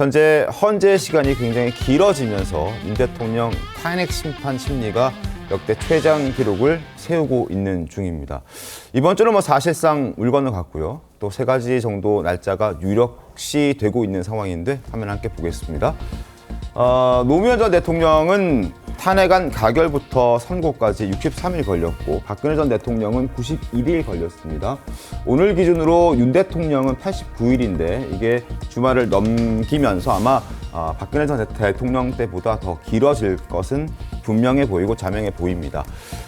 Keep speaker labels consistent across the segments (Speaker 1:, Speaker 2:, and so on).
Speaker 1: 현재 헌재 시간이 굉장히 길어지면서 윤 대통령 탄핵 심판 심리가 역대 최장 기록을 세우고 있는 중입니다. 이번 주는 뭐 사실상 물 건너갔고요. 또 세 가지 정도 날짜가 유력시 되고 있는 상황인데 화면 함께 보겠습니다. 어, 노무현 전 대통령은 탄핵안 가결부터 선고까지 63일 걸렸고 박근혜 전 대통령은 91일 걸렸습니다. 오늘 기준으로 윤 대통령은 89일인데 이게 주말을 넘기면서 아마 아, 박근혜 전 대통령 때보다 더 길어질 것은 분명해 보이고 자명해 보입니다.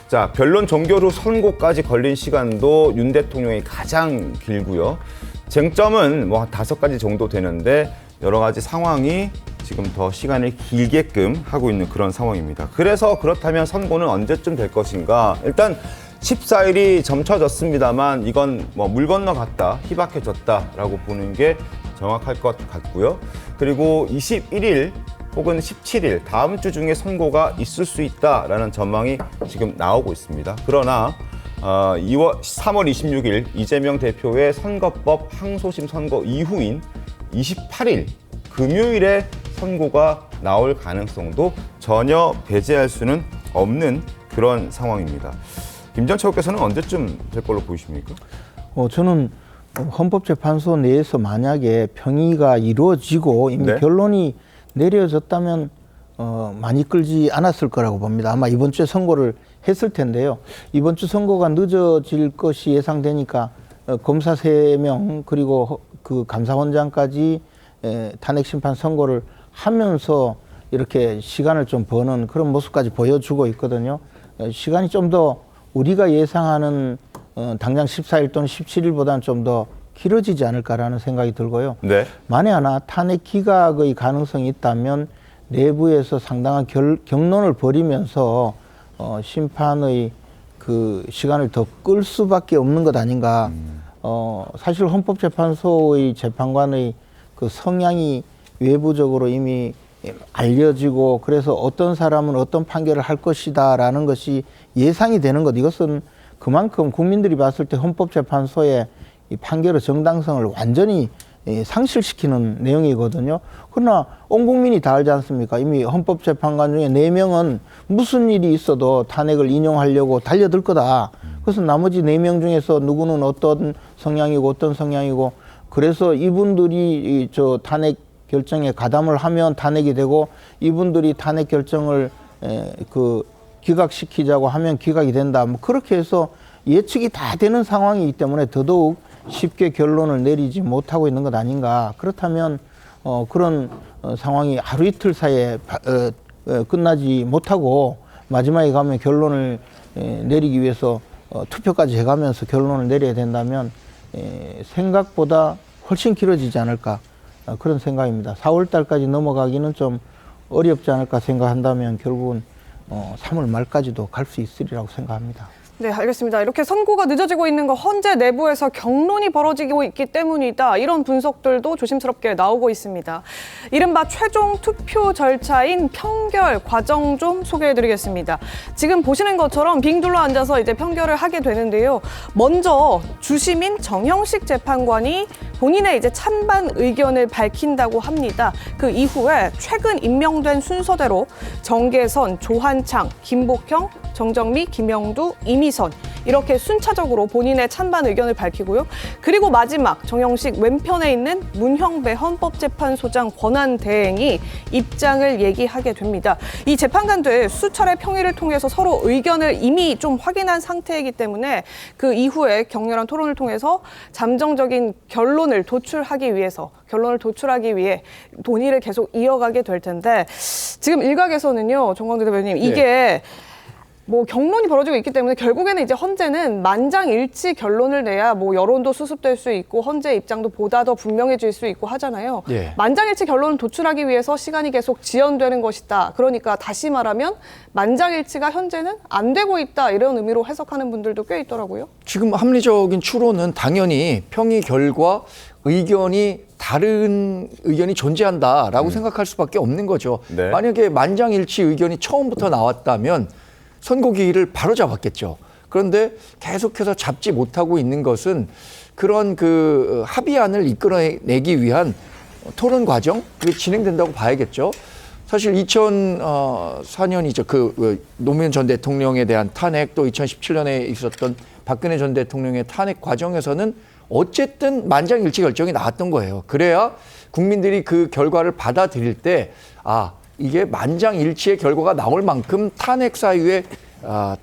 Speaker 1: 자, 변론 종결 후 선고까지 걸린 시간도 윤 대통령이 가장 길고요. 쟁점은 뭐한 다섯 가지 정도 되는데 여러 가지 상황이 지금 더 시간을 길게끔 하고 있는 그런 상황입니다. 그래서 그렇다면 선고는 언제쯤 될 것인가? 일단 14일이 점쳐졌습니다만 이건 뭐 물 건너갔다, 희박해졌다라고 보는 게 정확할 것 같고요. 그리고 21일 혹은 17일 다음 주 중에 선고가 있을 수 있다라는 전망이 지금 나오고 있습니다. 그러나 어, 2월 3월 26일 이재명 대표의 선거법 항소심 선거 이후인 28일 금요일에 선고가 나올 가능성도 전혀 배제할 수는 없는 그런 상황입니다. 김정철께서는 언제쯤 될 걸로 보이십니까?
Speaker 2: 어, 저는 헌법재판소 내에서 만약에 평의가 이루어지고 이미
Speaker 1: 네.
Speaker 2: 결론이 내려졌다면 어, 많이 끌지 않았을 거라고 봅니다. 아마 이번 주에 선고를 했을 텐데요. 이번 주 선고가 늦어질 것이 예상되니까 어, 검사 세명 그리고 허- 그 감사원장까지 에, 탄핵 심판 선고를 하면서 이렇게 시간을 좀 버는 그런 모습까지 보여주고 있거든요. 어, 시간이 좀 더 우리가 예상하는 어, 당장 14일 또는 17일보다는 좀 더 길어지지 않을까라는 생각이 들고요.
Speaker 1: 네.
Speaker 2: 만에 하나 탄핵 기각의 가능성이 있다면 내부에서 상당한 결, 경론을 벌이면서 어, 심판의 그 시간을 더 끌 수밖에 없는 것 아닌가. 어, 사실 헌법재판소의 재판관의 그 성향이 외부적으로 이미 알려지고 그래서 어떤 사람은 어떤 판결을 할 것이다라는 것이 예상이 되는 것 이것은 그만큼 국민들이 봤을 때 헌법재판소의 이 판결의 정당성을 완전히 예, 상실시키는 내용이거든요. 그러나 온 국민이 다 알지 않습니까? 이미 헌법재판관 중에 네명은 무슨 일이 있어도 탄핵을 인용하려고 달려들 거다. 그래서 나머지 네 명 중에서 누구는 어떤 성향이고 어떤 성향이고 그래서 이분들이 이저 탄핵 결정에 가담을 하면 탄핵이 되고 이분들이 탄핵 결정을 에, 그 기각시키자고 하면 기각이 된다. 뭐 그렇게 해서 예측이 다 되는 상황이기 때문에 더더욱 쉽게 결론을 내리지 못하고 있는 것 아닌가. 그렇다면 어, 그런 어, 상황이 하루 이틀 사이에 바- 어, 어, 끝나지 못하고 마지막에 가면 결론을 에, 내리기 위해서 어, 투표까지 해가면서 결론을 내려야 된다면 에, 생각보다 훨씬 길어지지 않을까 어, 그런 생각입니다. 4월 달까지 넘어가기는 좀 어렵지 않을까 생각한다면 결국은 어, 3월 말까지도 갈 수 있으리라고 생각합니다.
Speaker 3: 네, 알겠습니다. 이렇게 선고가 늦어지고 있는 건 헌재 내부에서 경론이 벌어지고 있기 때문이다. 이런 분석들도 조심스럽게 나오고 있습니다. 이른바 최종 투표 절차인 평결 과정 좀 소개해 드리겠습니다. 지금 보시는 것처럼 빙 둘러 앉아서 이제 평결을 하게 되는데요. 먼저 주심인 정형식 재판관이 본인의 이제 찬반 의견을 밝힌다고 합니다. 그 이후에 최근 임명된 순서대로 정계선, 조한창, 김복형, 정정미, 김영두, 이미 선 이렇게 순차적으로 본인의 찬반 의견을 밝히고요. 그리고 마지막 정영식 왼편에 있는 문형배 헌법재판소장 권한 대행이 입장을 얘기하게 됩니다. 이 재판관들 수차례 평의를 통해서 서로 의견을 이미 좀 확인한 상태이기 때문에 그 이후에 격렬한 토론을 통해서 잠정적인 결론을 도출하기 위해서 결론을 도출하기 위해 논의를 계속 이어가게 될 텐데 지금 일각에서는요 정광대 대표님 이게 뭐 경론이 벌어지고 있기 때문에 결국에는 이제 헌재는 만장일치 결론을 내야 뭐 여론도 수습될 수 있고 헌재 입장도 보다 더 분명해질 수 있고 하잖아요.
Speaker 4: 예.
Speaker 3: 만장일치 결론을 도출하기 위해서 시간이 계속 지연되는 것이다. 그러니까 다시 말하면 만장일치가 현재는 안 되고 있다 이런 의미로 해석하는 분들도 꽤 있더라고요.
Speaker 4: 지금 합리적인 추론은 당연히 평의 결과 의견이 다른 의견이 존재한다라고 생각할 수밖에 없는 거죠.
Speaker 1: 네.
Speaker 4: 만약에 만장일치 의견이 처음부터 나왔다면 선고기일을 바로 잡았겠죠. 그런데 계속해서 잡지 못하고 있는 것은 그런 그 합의안을 이끌어내기 위한 토론 과정 그게 진행된다고 봐야겠죠. 사실 2004년이죠. 그, 그 노무현 전 대통령에 대한 탄핵 또 2017년에 있었던 박근혜 전 대통령의 탄핵 과정에서는 어쨌든 만장일치 결정이 나왔던 거예요. 그래야 국민들이 그 결과를 받아들일 때 아, 이게 만장일치의 결과가 나올 만큼 탄핵 사유에 아,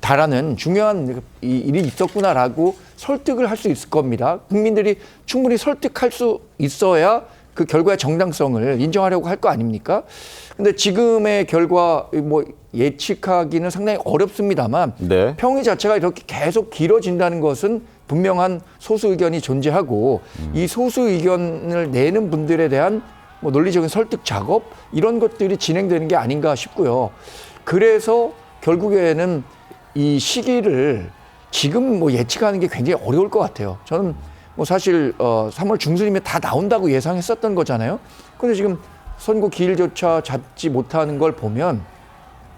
Speaker 4: 달하는 중요한 이 일이 있었구나라고 설득을 할 수 있을 겁니다. 국민들이 충분히 설득할 수 있어야 그 결과의 정당성을 인정하려고 할 거 아닙니까? 근데 지금의 결과 뭐 예측하기는 상당히 어렵습니다만
Speaker 1: 네.
Speaker 4: 평의 자체가 이렇게 계속 길어진다는 것은 분명한 소수 의견이 존재하고 이 소수 의견을 내는 분들에 대한 뭐 논리적인 설득 작업 이런 것들이 진행되는 게 아닌가 싶고요. 그래서 결국에는 이 시기를 지금 뭐 예측하는 게 굉장히 어려울 것 같아요. 저는 뭐 사실 어 3월 중순이면 다 나온다고 예상했었던 거잖아요. 근데 지금 선거 기일조차 잡지 못하는 걸 보면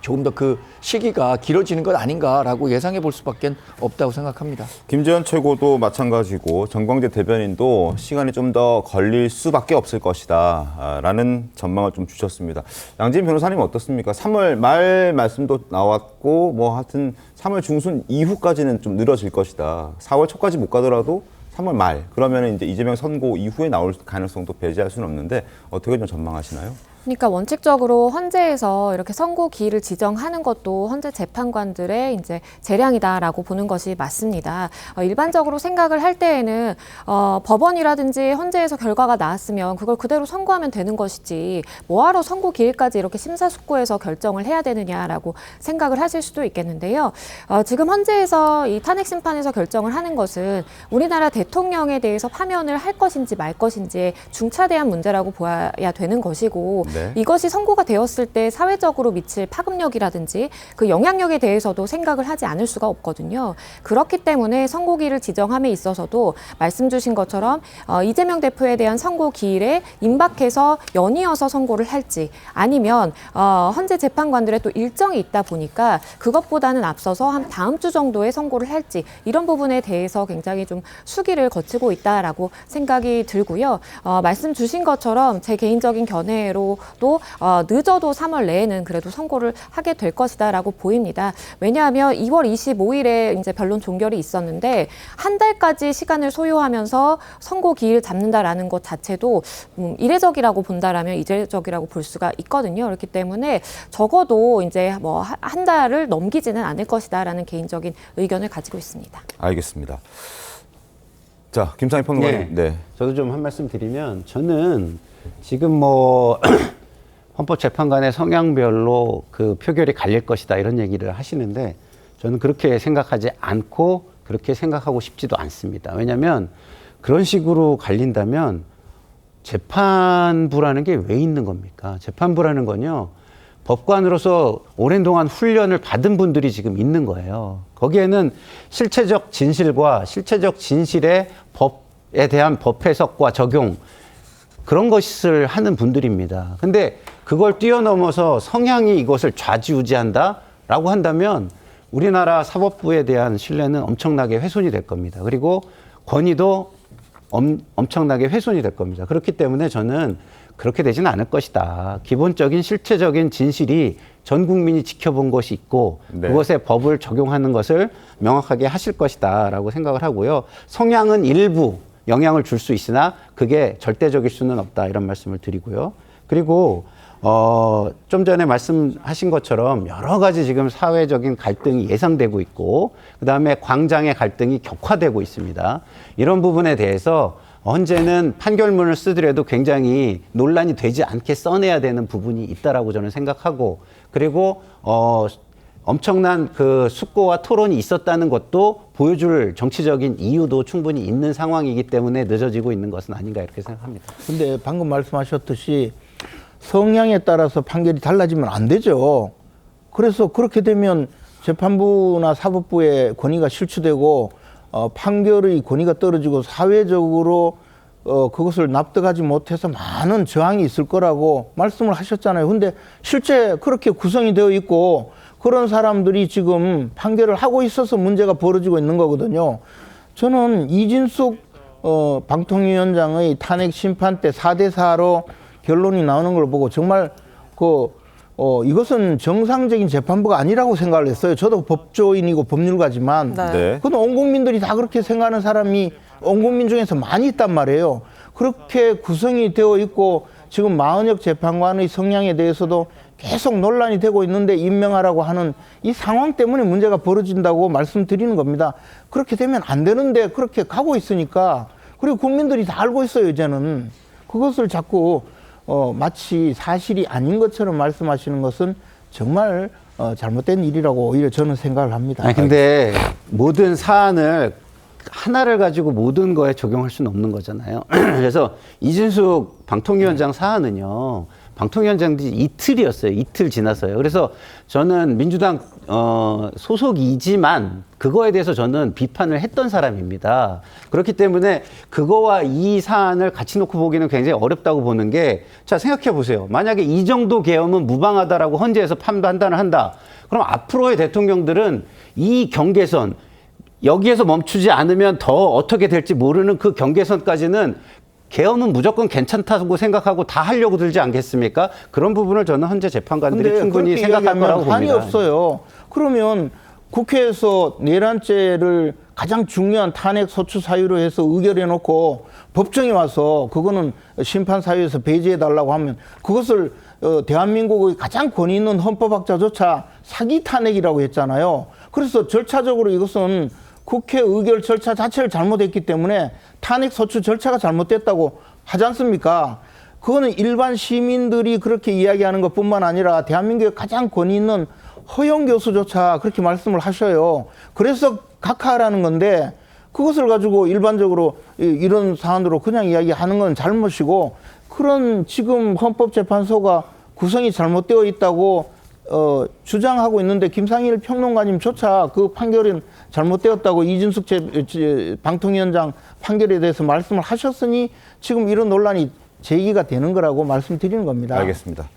Speaker 4: 조금 더 그 시기가 길어지는 것 아닌가라고 예상해 볼 수밖에 없다고 생각합니다.
Speaker 1: 김재현 최고도 마찬가지고 정광재 대변인도 시간이 좀 더 걸릴 수밖에 없을 것이다라는 전망을 좀 주셨습니다. 양진 변호사님 어떻습니까? 3월 말 말씀도 나왔고 뭐 하여튼 3월 중순 이후까지는 좀 늘어질 것이다. 4월 초까지 못 가더라도 3월 말 그러면 이제 이재명 선고 이후에 나올 가능성도 배제할 수는 없는데 어떻게 좀 전망하시나요?
Speaker 5: 그러니까 원칙적으로 헌재에서 이렇게 선고 기일을 지정하는 것도 헌재 재판관들의 이제 재량이다라고 보는 것이 맞습니다. 어, 일반적으로 생각을 할 때에는 어, 법원이라든지 헌재에서 결과가 나왔으면 그걸 그대로 선고하면 되는 것이지 뭐하러 선고 기일까지 이렇게 심사숙고해서 결정을 해야 되느냐라고 생각을 하실 수도 있겠는데요. 어, 지금 헌재에서 이 탄핵 심판에서 결정을 하는 것은 우리나라 대통령에 대해서 파면을 할 것인지 말 것인지의 중차대한 문제라고 보아야 되는 것이고
Speaker 1: 네.
Speaker 5: 이것이 선고가 되었을 때 사회적으로 미칠 파급력이라든지 그 영향력에 대해서도 생각을 하지 않을 수가 없거든요. 그렇기 때문에 선고기를 지정함에 있어서도 말씀 주신 것처럼 어, 이재명 대표에 대한 선고 기일에 임박해서 연이어서 선고를 할지 아니면 어, 헌재 재판관들의 또 일정이 있다 보니까 그것보다는 앞서서 한 다음 주 정도에 선고를 할지 이런 부분에 대해서 굉장히 좀 수기를 거치고 있다라고 생각이 들고요. 어, 말씀 주신 것처럼 제 개인적인 견해로 도 어, 늦어도 3월 내에는 그래도 선고를 하게 될 것이다라고 보입니다. 왜냐하면 2월 25일에 이제 변론 종결이 있었는데 한 달까지 시간을 소요하면서 선고 기일 잡는다라는 것 자체도 음, 이례적이라고 본다라면 이례적이라고 볼 수가 있거든요. 그렇기 때문에 적어도 이제 뭐 한 달을 넘기지는 않을 것이다라는 개인적인 의견을 가지고 있습니다.
Speaker 1: 알겠습니다. 자, 김상희 평론가님. 네.
Speaker 6: 저도 좀 한 말씀 드리면 저는 지금 뭐 헌법재판관의 성향별로 그 표결이 갈릴 것이다 이런 얘기를 하시는데 저는 그렇게 생각하지 않고 그렇게 생각하고 싶지도 않습니다. 왜냐하면 그런 식으로 갈린다면 재판부라는 게 왜 있는 겁니까? 재판부라는 건요. 법관으로서 오랜 동안 훈련을 받은 분들이 지금 있는 거예요. 거기에는 실체적 진실과 실체적 진실의 법에 대한 법 해석과 적용 그런 것을 하는 분들입니다. 근데 그걸 뛰어넘어서 성향이 이것을 좌지우지한다라고 한다면 우리나라 사법부에 대한 신뢰는 엄청나게 훼손이 될 겁니다. 그리고 권위도 엄, 엄청나게 훼손이 될 겁니다. 그렇기 때문에 저는 그렇게 되지는 않을 것이다. 기본적인 실체적인 진실이 전 국민이 지켜본 것이 있고
Speaker 1: 네.
Speaker 6: 그것에 법을 적용하는 것을 명확하게 하실 것이다라고 생각을 하고요. 성향은 일부 영향을 줄 수 있으나 그게 절대적일 수는 없다 이런 말씀을 드리고요. 그리고 어, 좀 전에 말씀하신 것처럼 여러 가지 지금 사회적인 갈등이 예상되고 있고, 그 다음에 광장의 갈등이 격화되고 있습니다. 이런 부분에 대해서 헌재는 판결문을 쓰더라도 굉장히 논란이 되지 않게 써내야 되는 부분이 있다라고 저는 생각하고, 그리고, 어, 엄청난 그 숙고와 토론이 있었다는 것도 보여줄 정치적인 이유도 충분히 있는 상황이기 때문에 늦어지고 있는 것은 아닌가 이렇게 생각합니다.
Speaker 2: 근데 방금 말씀하셨듯이 성향에 따라서 판결이 달라지면 안 되죠. 그래서 그렇게 되면 재판부나 사법부의 권위가 실추되고 어, 판결의 권위가 떨어지고 사회적으로 어, 그것을 납득하지 못해서 많은 저항이 있을 거라고 말씀을 하셨잖아요. 근데 실제 그렇게 구성이 되어 있고 그런 사람들이 지금 판결을 하고 있어서 문제가 벌어지고 있는 거거든요. 저는 이진숙 어, 방통위원장의 탄핵 심판 때 4대 4로 결론이 나오는 걸 보고 정말 그 어, 이것은 정상적인 재판부가 아니라고 생각을 했어요. 저도 법조인이고 법률가지만
Speaker 3: 네.
Speaker 1: 네.
Speaker 2: 그건 온 국민들이 다 그렇게 생각하는 사람이 온 국민 중에서 많이 있단 말이에요. 그렇게 구성이 되어 있고 지금 마은혁 재판관의 성향에 대해서도 계속 논란이 되고 있는데 임명하라고 하는 이 상황 때문에 문제가 벌어진다고 말씀드리는 겁니다. 그렇게 되면 안 되는데 그렇게 가고 있으니까 그리고 국민들이 다 알고 있어요, 이제는. 그것을 자꾸 어, 마치 사실이 아닌 것처럼 말씀하시는 것은 정말 어, 잘못된 일이라고 오히려 저는 생각을 합니다.
Speaker 6: 아니 근데 모든 사안을 하나를 가지고 모든 거에 적용할 수는 없는 거잖아요. 그래서 이준숙 방통위원장 사안은요. 방통위원장들이 이틀이었어요. 이틀 지나서요. 그래서 저는 민주당 어, 소속이지만 그거에 대해서 저는 비판을 했던 사람입니다. 그렇기 때문에 그거와 이 사안을 같이 놓고 보기는 굉장히 어렵다고 보는 게 자 생각해 보세요. 만약에 이 정도 계엄은 무방하다라고 헌재에서 판단을 한다. 그럼 앞으로의 대통령들은 이 경계선 여기에서 멈추지 않으면 더 어떻게 될지 모르는 그 경계선까지는 계엄은 무조건 괜찮다고 생각하고 다 하려고 들지 않겠습니까? 그런 부분을 저는 헌재 재판관들이 충분히 생각할 거라고
Speaker 2: 한이
Speaker 6: 봅니다.
Speaker 2: 없어요. 그러면 국회에서 내란죄를 가장 중요한 탄핵 소추 사유로 해서 의결해 놓고 법정에 와서 그거는 심판 사유에서 배제해 달라고 하면 그것을 어, 대한민국의 가장 권위 있는 헌법학자조차 사기 탄핵이라고 했잖아요. 그래서 절차적으로 이것은 국회 의결 절차 자체를 잘못했기 때문에 탄핵 소추 절차가 잘못됐다고 하지 않습니까? 그거는 일반 시민들이 그렇게 이야기하는 것뿐만 아니라 대한민국의 가장 권위 있는 허영 교수조차 그렇게 말씀을 하셔요. 그래서 각하라는 건데 그것을 가지고 일반적으로 이- 이런 사안으로 그냥 이야기하는 건 잘못이고 그런 지금 헌법재판소가 구성이 잘못되어 있다고 어, 주장하고 있는데 김상일 평론가님조차 그 판결은 잘못되었다고 이준숙 제, 제- 방통위원장 판결에 대해서 말씀을 하셨으니 지금 이런 논란이 제기가 되는 거라고 말씀드리는 겁니다.
Speaker 1: 알겠습니다.